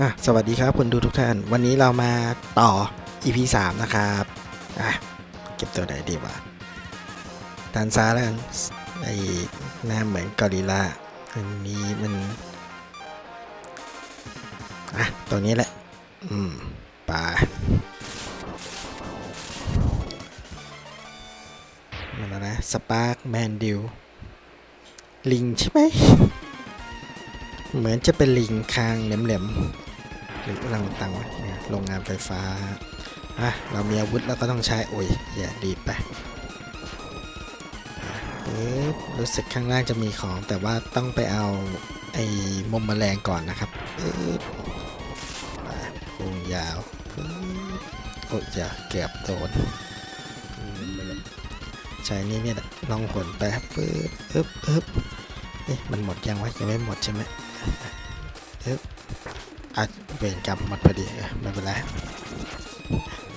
อะสวัสดีครับคุณดูทุกท่าน วันนี้เรามาต่อ EP 3 นะครับอะเก็บตัวไหนดีวะทานซ้ายแล้วกันไอ้หน้าเหมือนกอริลลาอันนี้มันอะตัวนี้แหละ อืมป่ามันอะไรนะสปาร์กแมนดิวลิงใช่ไหมเหมือนจะเป็นลิงคางแหลมๆ หรือรังตังวะเนี่ยโรงงานไฟฟ้าอะเรามีอาวุธแล้วก็ต้องใช้โอ้ยอย่าดีไปเอ๊รู้สึกข้างล่างจะมีของแต่ว่าต้องไปเอาไอ้มุมแมลงก่อนนะครับเอ๊ะไปวงยาวโอ้ยอย่าเกือบโดนใช้นี่เนี่ยลองหนไปครับปึ๊บอึ๊บอึ๊บเอ๊ะมันหมดยังวะยังไม่หมดใช่ไหม เวรกรรมหมดพอดีไม่เป็นไร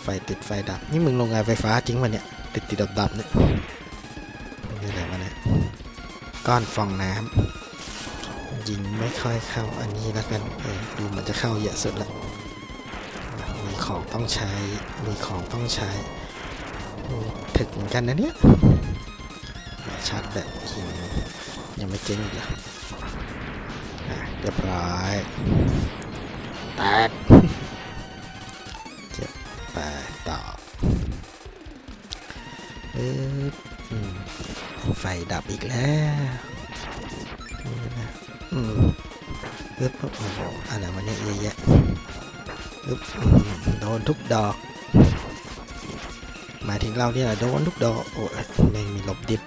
ไฟติดไฟดับ นี่มึงโรงงานไฟฟ้าจริงปะเนี่ย ติดติดดับดับเนี่ยนี่อะไรวะเนี่ยก้อนฟองน้ำยิงไม่ค่อยเข้าอันนี้แล้วกันเออดูเหมือนจะเข้าเยอะสุดละมีของต้องใช้มีของต้องใช้ถึกเหมือนกันนะเนี่ยชาร์จแบตยิงยังไม่เจ๊งอีกเหรอเรียบร้อย แตกเจ็บไปต่อปึ๊บอืมไฟดับอีกแล้วอืมปึ๊บปึ๊บโอ้โหอะไรวะเนี่ยเยอะแยะปึ๊บโดนทุกดอก มาถึงเราเนี่ยโดนทุกดอก โอ้ยแม่มีหลบดิบ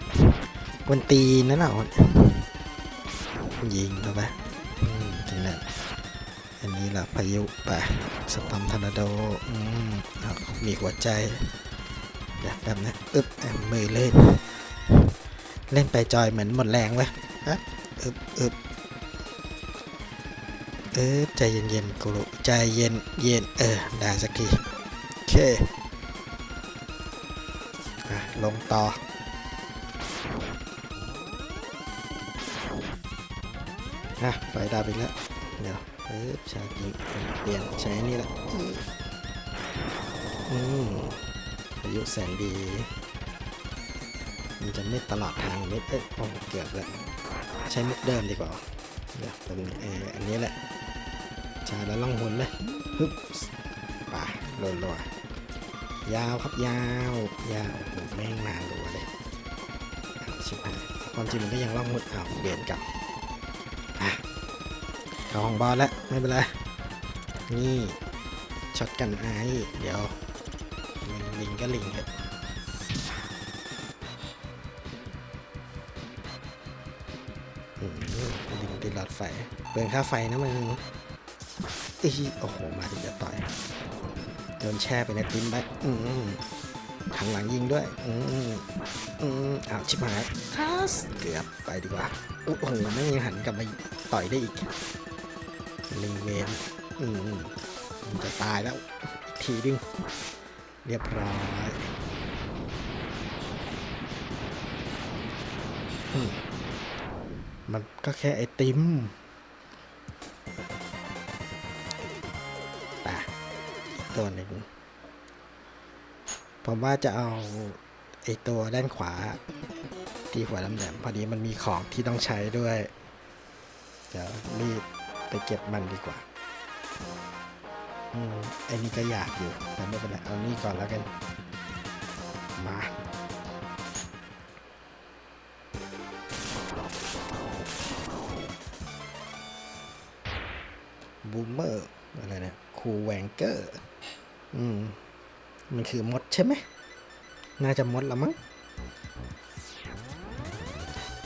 กวนตีนนั่นแหละยิงเข้าไปอืมจริงแหละ อันนี้ล่ะพายุไปสตอมทอร์นาโดอืมมีหัวใจเดี๋ยวแบบนี้อึ๊บแอมมือเล่น เล่นไปจอยเหมือนหมดแรงเว้ยอึ๊บอึ๊บอึ๊บใจเย็นๆกูรู้ใจเย็นเย็นเออได้สักทีโอเคอะลงต่ออะไฟดับอีกแล้วเดี๋ยว เอ๊บชาร์จยิงเปลี่ยนใช้นี่แหละอืมอืมอายุแสนดี มันจะไม่ตลอดทางไม่เอ้ยโอ้เกือบแล้วใช้มุกเดิมดีกว่าเดี๋ยวเป็นเอออันนี้แหละชาร์จแล้วล่องหนเลยฮึบป่ะรัวๆยาวครับยาวยาวโอ้โหแม่งมารัวเลยอ้าวชิบหายความจริงมันก็ยังล่องมุดอ้าวเปลี่ยนกลับ เข้าห้องบอลแล้วไม่เป็นไร นี่ช็อตกันไอ้เดี๋ยวมันลิงก็ลิงเถอะอืมลิงติดหลอดไฟเปลืองค่าไฟนะมึงอีโอ้โห มาถึงจะต่อยโดนแช่ไปในติ้มไปอืมหันหลังยิงด้วย อืมอืมอ้าวชิบหายทัสเกือบไปดีกว่า โอ้โหไม่ยังหันกลับมาต่อยได้อีก ลิงเวนอืมมันจะตายแล้วอีกทีดึงเรียบร้อยอืมมันก็แค่ไอติมป่ะอีกตัวหนึ่งผมว่าจะเอาไอตัวด้านขวา ที่หัวลำแหลมพอดีมันมีของที่ต้องใช้ด้วย เดี๋ยวรีบ ไปเก็บมันดีกว่าอืมไอ้นี่ก็อยากอยู่แต่ไม่เป็นไรเอานี่ก่อนแล้วกัน มาบูมเมอร์อะไรเนี่ยคูแวงเกอร์ อืม มันคือมดใช่ไหม น่าจะมดละมั้ง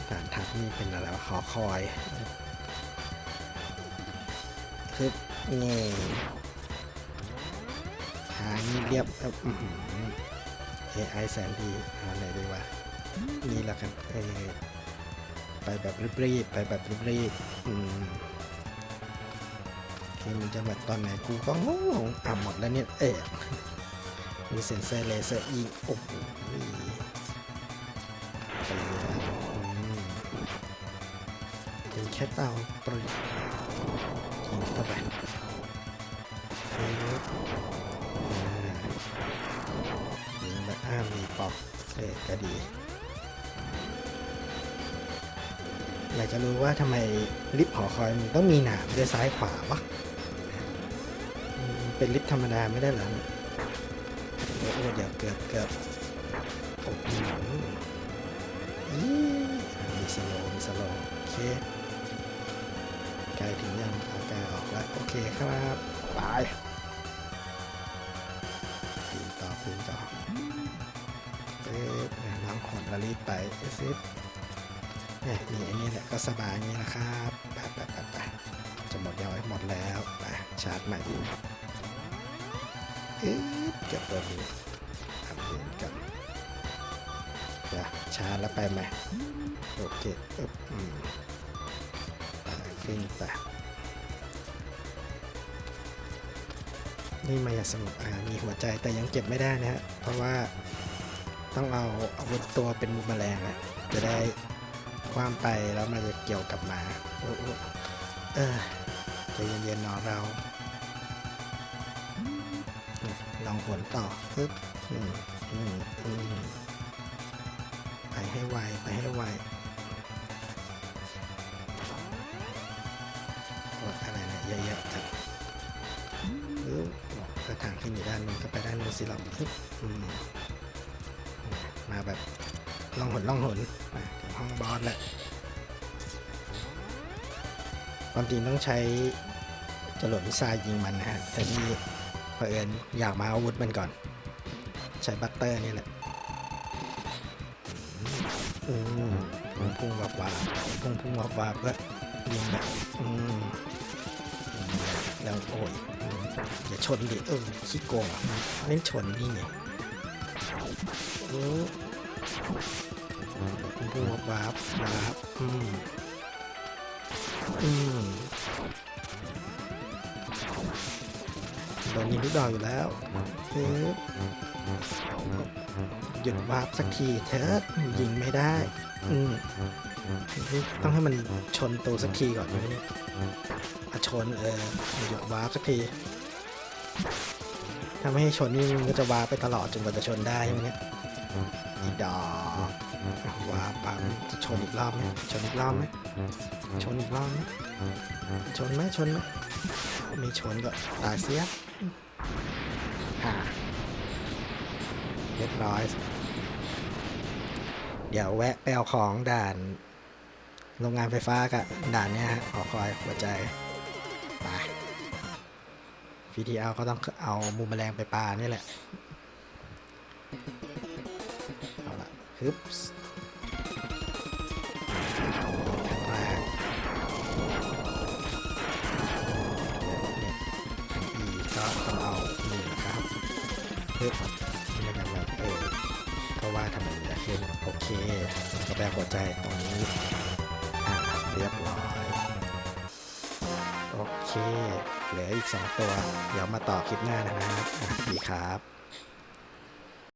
ฐานทัพนี่เป็นอะไรวะขอคอย คือนี่หานี่เรียบเอ่ออื้อหือ AI แสนดีเอาไหนดีวะนี่แล้วกันเอไปแบบรีบๆไปแบบรีบๆอืมโอเคมันจะมาตอนไหนกูก็งงอะหมดแล้วเนี่ยเอ๊ะมีเซ็นเซอร์เลเซอร์ยิงโอ้โหเลยอืมเป็นแค่เตาปริ เข้าไปมาอ้ามีปอกเศษก็ดี อยากจะรู้ว่าทำไมลิฟต์หอคอยมันต้องมีหนามด้วยซ้ายขวาวะเป็นลิฟต์ธรรมดาไม่ได้หรอโอ้เดี๋ยวเกือบเกือบโอ้โหมีสโลมีสโลโอเค ใกล้ถึงยังเอาใกลออกแล้ว โอเคครับไปปีนต่อปีนต่อเอ๊ะน้องขนละรีบไปเอ๊ะซิเนี่ยมีอันนี้แหละก็สบายอย่างนี้นะครับไปไปไปไปจะหมดยาวให้หมดแล้วไปชาร์จใหม่เอ๊ะเก็บตัวนี้ทำเองกันจะชาร์จแล้วไปไหมโอเคอึ๊บอืม ขึ้นไปนี่มายางสงบอ่ามีหัวใจแต่ยังเก็บไม่ได้นะฮะ เพราะว่าต้องเอาอาวุธตัวเป็นมูแมลงอะจะได้ความไปแล้วมันจะเกี่ยวกับมาเออใจเย็นๆนอนเรา ลองหวนต่อปึ๊บไปให้ไว ไปให้ไว ยเยอะๆจับกระถางขึ้นอยู่ด้านนู้นก็ไปด้านนู้นสิเราปึ๊บมมาแบบล่องหนล่องหนมาถึงห้องบอสแหล้วความจริงต้องใช้จรวดวิซายยิงมันนะฮะแต่ที่เผอิญอยากมาอาวุธมันก่อน ใช้บัตเตอร์นี่แหละอืมพุ่งพุ่งวับวาบพุ่งพุ่งวับวาบก็ยิงแบบอืม แล้วโอ้ยอย่าชนดิเออขี้โกงอะเล่นชนนี่ไงอืมบวับวาบวาบอืมอืมโดนยิงทุกดอกอยู่แล้วเฮ้ยหยุดวาร์ปสักทีเถอะยิงไม่ได้ อืม ต้องให้มันชนตัวสักทีก่อนนะเนี่ยอชนเออหยุดวาร์ปสักทีถ้าไม่ให้ชนนี่มันก็จะวาร์ปไปตลอดจนกว่าจะชนได้ใช่ไหมเนี่ยอีดอกวาร์ปปั๊มจะชนอีกรอบไหมชนอีกรอบไหมชนอีกรอบไหมชนไหมชนไหมไม่ชนก็ตายเสียอ่าเรียบร้อย เดี๋ยวแวะไปเอาของด่าน โรงงานไฟฟ้ากับด่านเนี้ยฮะขอคอยหัวใจไป VTL ก็ต้องเอามูมแมลงไปปลานี่แหละ เอาละฮึบแรกเนี่ยอีก็ต้องเอานี่นะครับเพื่อมันจะแบบเออก็ว่าทำไมจะขึ้นโอเคก็แปลหัวใจตรงนี้ เรียบร้อยโอเค เหลืออีกสองตัว เดี๋ยวมาต่อคลิปหน้านะครับดีครับ